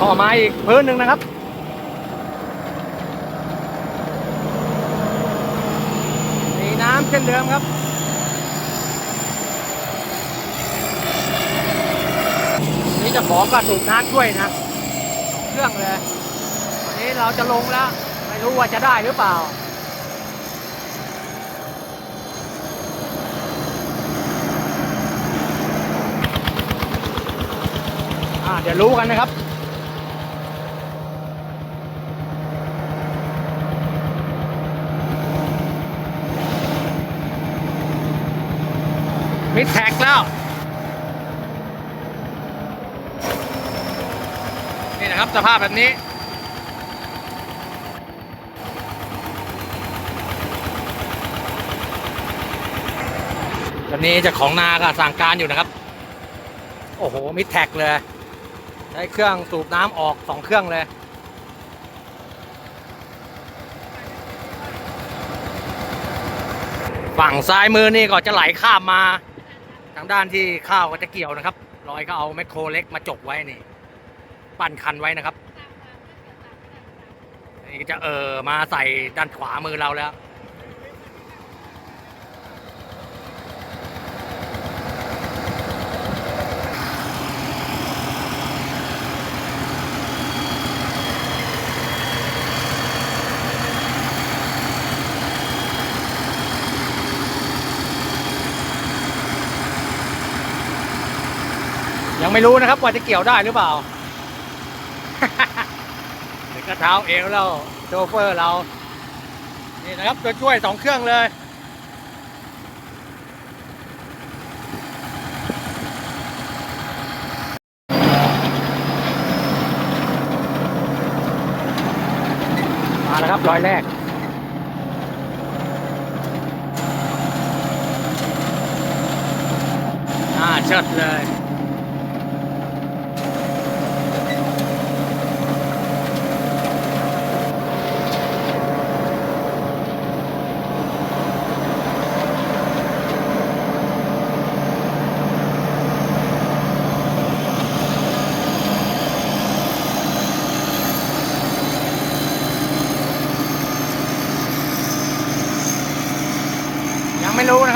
ก็มาอีกพื้นหนึ่งนะครับ มีน้ำเช่นเดิมครับนี่จะขอก็สูบน้ำช่วยนะเครื่องเลย วันนี้เราจะลงแล้ว ไม่รู้ว่าจะได้หรือเปล่าอ่าเดี๋ยวรู้กันนะครับ มิดแท็กแล้ว นี่นะครับสภาพแบบนี้ ตอนนี้จะของนาก็สั่งการอยู่นะครับ โอ้โห มิดแท็กเลย ใช้เครื่องสูบน้ำออกสองเครื่องเลยฝั่งซ้ายมือนี่ก็จะไหลข้ามมา ทางด้านที่ข้าวก็จะเกี่ยวนะครับลอยก็เอาแมคโครเล็กมาจกไว้นี่ ปั่นคันไว้นะครับนี่ก็จะเออมาใส่ด้านขวามือเราแล้ว ยังไม่รู้นะครับว่าจะเกี่ยวได้หรือเปล่าถึงกระเท้าเอวแล้วโชเฟอร์เรา นี่นะครับตัวช่วยสองเครื่องเลยมาแล้วครับร้อยแรก อ่าเชิดเลย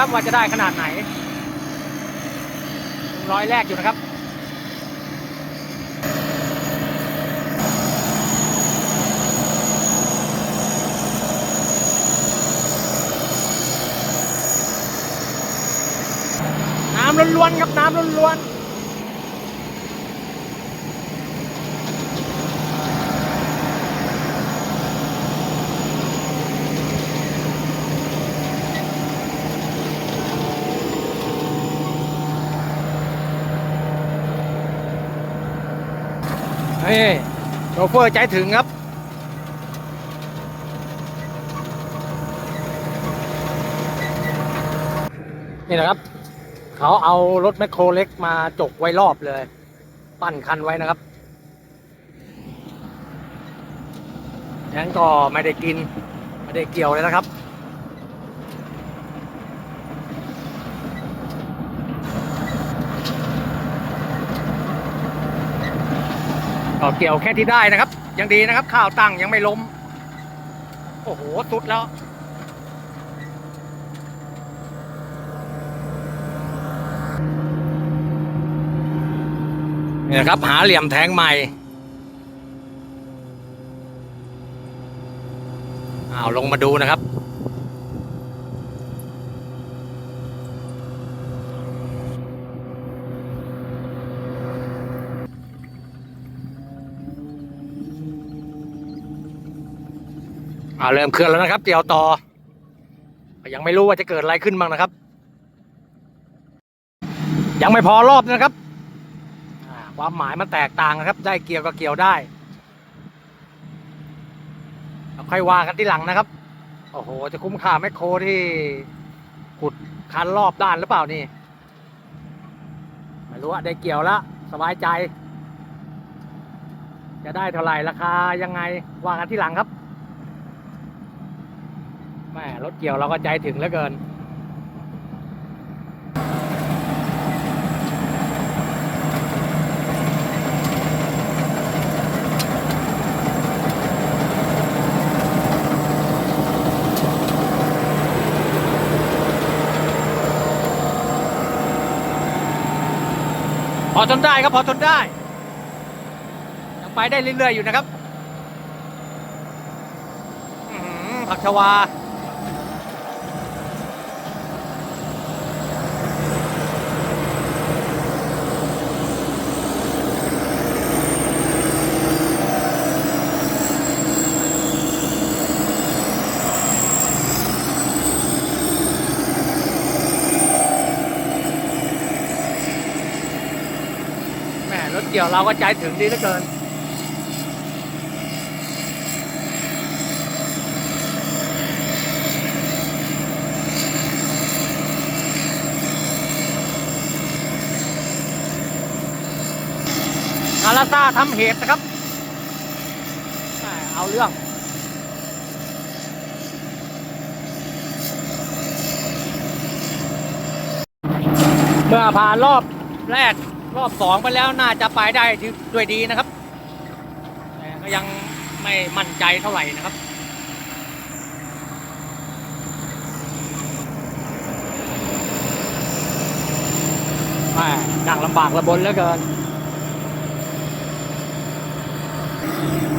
นะครับว่าจะได้ขนาดไหนร้อยแรกอยู่นะครับน้ำล้วนๆครับน้ำล้วนๆ นี่โชเฟอร์ใจถึงครับ นี่นะครับ เขาเอารถแมคโครเล็กมาจกไว้รอบเลย ปั้นคันไว้นะครับงั้นก็ไม่ได้กิน ไม่ได้เกี่ยวเลยนะครับ ก็เกี่ยวแค่ที่ได้นะครับ ยังดีนะครับ ข้าวตั้งยังไม่ล้ม โอ้โห สุดแล้วนี่นะครับ หาเหลี่ยมแทงใหม่อ้าวลงมาดูนะครับ อ่าเริ่มเคลื่อนแล้วนะครับเกี่ยวต่อยังไม่รู้ว่าจะเกิดอะไรขึ้นบ้างนะครับ ยังไม่พอรอบนะครับความหมายมันแตกต่างนะครับ ได้เกี่ยวก็เกี่ยวได้เราค่อยว่ากันที่หลังนะครับ โอ้โห จะคุ้มค่าแมคโครที่ขุดคันรอบด้านหรือเปล่านี่ไม่รู้อะได้เกี่ยวแล้วสบายใจ จะได้เท่าไหร่ราคายังไงว่ากันที่หลังครับ ม่รถเกี่ยวเราก็ใจถึงแล้วเกินพอทนได้ครับพอทนได้ยังไปได้เรื่อยๆอยู่นะครับผักชวา เกี่ยวเราก็ใจถึงดีเหลือเกิน อาราซาทำเหตุนะครับ เอาเรื่องเมื่อผ่านรอบแรก รอบสองไปแล้วน่าจะไปได้ด้วยดีนะครับแต่ก็ยังไม่มั่นใจเท่าไหร่นะครับแหม่ดังลำบากระบนเหลือเกิน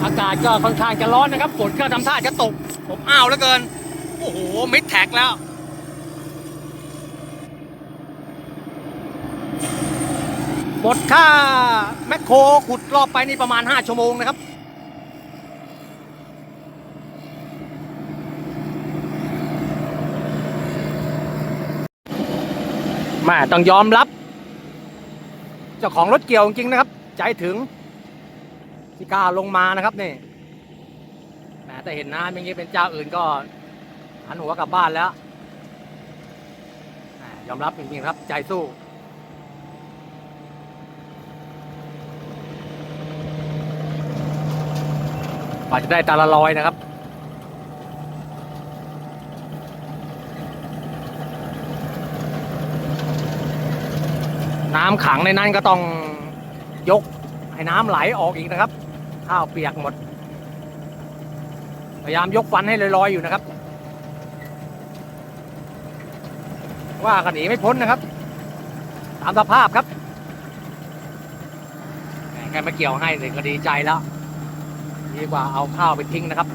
อากาศก็ค่อนข้างจะร้อนนะครับ ฝนก็ทำท่าจะตก ผมอ้าวเหลือเกิน โอ้โห มิดแท็กแล้ว หมดค่าแมคโครขุดรอบไปนี่ประมาณ 5 ชั่วโมงนะครับม่ต้องยอมรับ เจ้าของรถเกี่ยวจริงนะครับ ใจถึงที่กล้าลงมานะครับนี่แหมแต่เห็นน้ำอย่างนี้เป็นเจ้าอื่นก็หันหัวกลับบ้านแล้ว ยอมรับจริงๆครับใจสู้ กว่าจะได้ตาละลอยนะครับ น้ำขังในนั้นก็ต้องยกให้น้ำไหลออกอีกนะครับ ข้าวเปียกหมด พยายามยกฟันให้ลอยๆอยู่นะครับ ว่ากันหนีไม่พ้นนะครับ ตามสภาพครับแหมแค่มาเกี่ยวให้เลยก็ดีใจแล้ว ดีกว่าเอาข้าวไปทิ้งนะครับ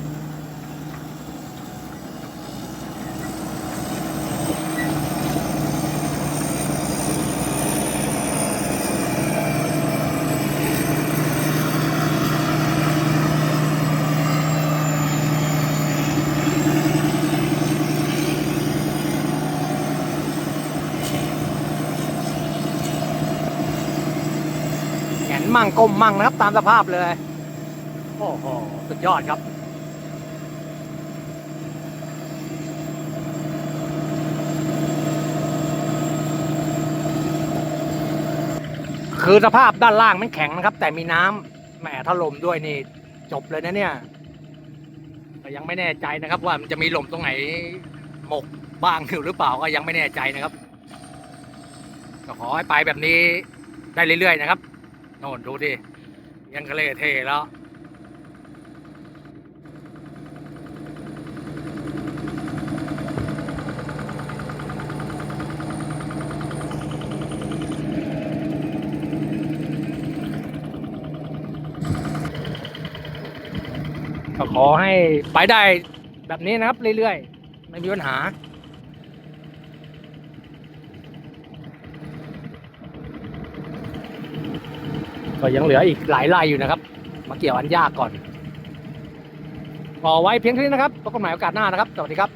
แหงนมั่งก้มมั่งนะครับตามสภาพเลย โอ้โห สุดยอดครับ คือสภาพด้านล่างมันแข็งนะครับ แต่มีน้ำแหมถ้าลมด้วยนี่ จบเลยนะเนี่ยก็ยังไม่แน่ใจนะครับ ว่ามันจะมีลมตรงไหนหมกบ้างอยู่หรือเปล่าก็ยังไม่แน่ใจนะครับก็ขอให้ไปแบบนี้ได้เรื่อยๆนะครับโน่นดูดิยังกระเลเทแล้ว ขอให้ไปได้แบบนี้นะครับ เรื่อยๆ ไม่มีปัญหา ก็ยังเหลืออีกหลายไร่อยู่นะครับ มาเกี่ยวอันยากก่อนพอไว้เพียงเท่านี้นะครับพบกันใหม่โอกาสหน้านะครับ สวัสดีครับ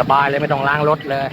สบายเลยไม่ต้องล้างรถเลย